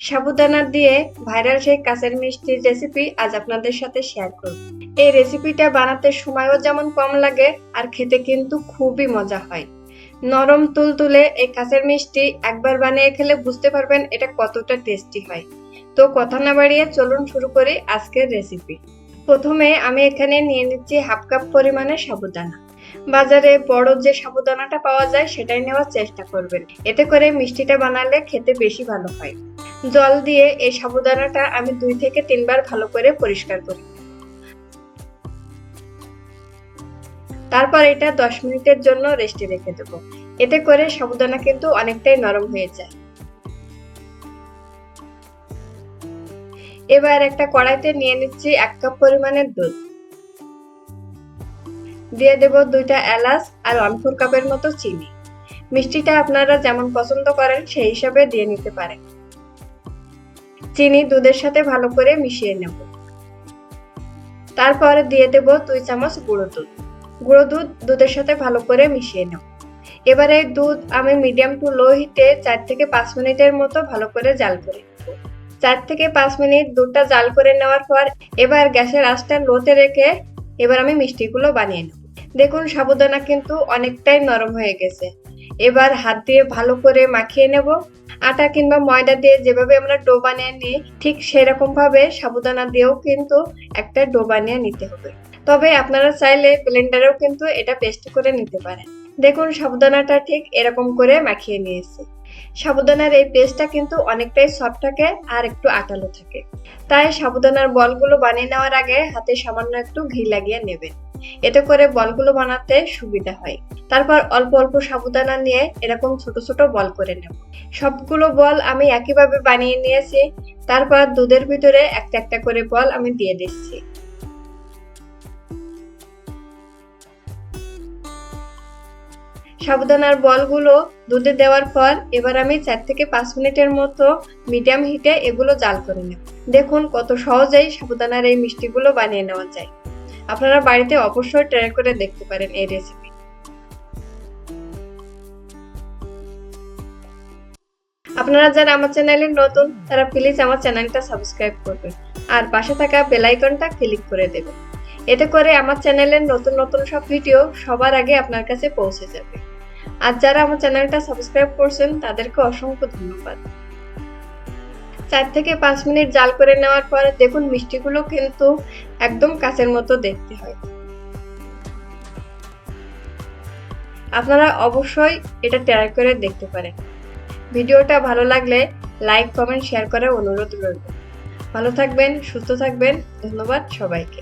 সাবুদানা দিয়ে ভাইরাল সেই কাঁচের মিষ্টির রেসিপি আজ আপনাদের সাথে শেয়ার করব। এই রেসিপিটা বানাতে সময়ও যেমন কম লাগে, আর খেতে কিন্তু খুবই মজা হয়। নরম তুলতুলে এই কাঁচের মিষ্টি একবার বানিয়ে খেলে বুঝতে পারবেন এটা কতটা টেস্টি হয়। তো কথা না বাড়িয়ে চলুন শুরু করি আজকের রেসিপি প্রথমে আমি এখানে নিয়ে নিচ্ছি হাফ কাপ পরিমাণে সাবুদানা। বাজারে বড় যে সাবুদানাটা পাওয়া যায়, সেটাই নেওয়ার চেষ্টা করবেন। এতে করে মিষ্টিটা বানালে খেতে বেশি ভালো হয়। জল দিয়ে এই সাবুদানাটা আমি দুই থেকে তিনবার ভালো করে পরিষ্কার করি। তারপর এটা দশ মিনিটের জন্য রেস্টে রেখে দেবো। এতে করে সাবুদানা কিন্তু অনেকটাই নরম হয়ে যায়। এবার একটা কড়াইতে নিয়ে নিচ্ছি এক কাপ পরিমাণের দুধ। দিয়ে দেব দুইটা এলাচ আর ওয়ান ফোর কাপের মতো চিনি। মিষ্টিটা আপনারা যেমন পছন্দ করেন সেই হিসাবে দিয়ে নিতে পারেন। চিনি দুধের সাথে ভালো করে মিশিয়ে নেব। তারপরে দিয়ে দেব দুই চামচ গুঁড়ো দুধ। গুঁড়ো দুধ দুধের সাথে ভালো করে মিশিয়ে নেব। এবারে দুধ আমি মিডিয়াম টু লো হিটে চার থেকে পাঁচ মিনিটের মতো ভালো করে জাল করে চার থেকে পাঁচ মিনিট দুধটা জাল করে নেওয়ার পর এবার গ্যাসের আঁচটা লোতে রেখে এবার আমি মিষ্টিগুলো বানিয়ে নেব। দেখুন সাবুদানা কিন্তু অনেকটাই নরম হয়ে গেছে। এবার হাত দিয়ে ভালো করে মাখিয়ে নেব। আটা কিংবা ময়দা দিয়ে যেভাবে আমরা ডো বানিয়ে নিই, ঠিক সেরকম ভাবে সাবুদানা দিয়েও কিন্তু একটা ডো বানিয়ে নিতে হবে। তবে আপনারা চাইলে ব্লেন্ডারেও কিন্তু এটা পেস্ট করে নিতে পারেন। দেখুন, সাবুদানাটা ঠিক এরকম করে মাখিয়ে নিয়েছি। সাবুদানার এই পেস্টটা কিন্তু অনেকটাই সফট থাকে আর একটু আটালো থাকে। তাই সাবুদানার বলগুলো বানিয়ে নেওয়ার আগে হাতে সামান্য একটু ঘি লাগিয়ে নেবেন। এতে করে বলগুলো বানাতে সুবিধা হয়। তারপর অল্প অল্প সাবুদানা নিয়ে এরকম ছোট ছোট বল করে নেব। সবগুলো বল আমি একইভাবে বানিয়ে নিয়েছি। তারপর দুধের ভিতরে একটা একটা করে বল আমি দিয়ে দিচ্ছি। সাবুদানার বলগুলো দুধে দেওয়ার পর এবার আমি চার থেকে পাঁচ মিনিটের মতো মিডিয়াম হিটে এগুলো জাল করে নেব। দেখুন কত সহজেই সাবুদানার এই মিষ্টিগুলো বানিয়ে নেওয়া যায়। আপনারা বাড়িতে অবশ্যই ট্রাই করে দেখতে পারেন এই রেসিপি আপনারা যারা আমার চ্যানেলে নতুন, তারা প্লিজ আমার চ্যানেলটা সাবস্ক্রাইব করবেন। আর পাশে থাকা বেল আইকনটা ক্লিক করে দেবেন। এতে করে আমার চ্যানেলের নতুন নতুন সব ভিডিও সবার আগে আপনার কাছে পৌঁছে যাবে। আর যারা আমার চ্যানেলটা সাবস্ক্রাইব করছেন, তাদেরকে অসংখ্য ধন্যবাদ। চার থেকে পাঁচ মিনিট জাল করে নেওয়ার পরে দেখুন মিষ্টিগুলো কিন্তু একদম কাছের মতো দেখতে হয়। আপনারা অবশ্যই এটা ট্রাই করে দেখতে পারেন। ভিডিওটা ভালো লাগলে লাইক কমেন্ট শেয়ার করার অনুরোধ রইল। ভালো থাকবেন, সুস্থ থাকবেন, ধন্যবাদ সবাইকে।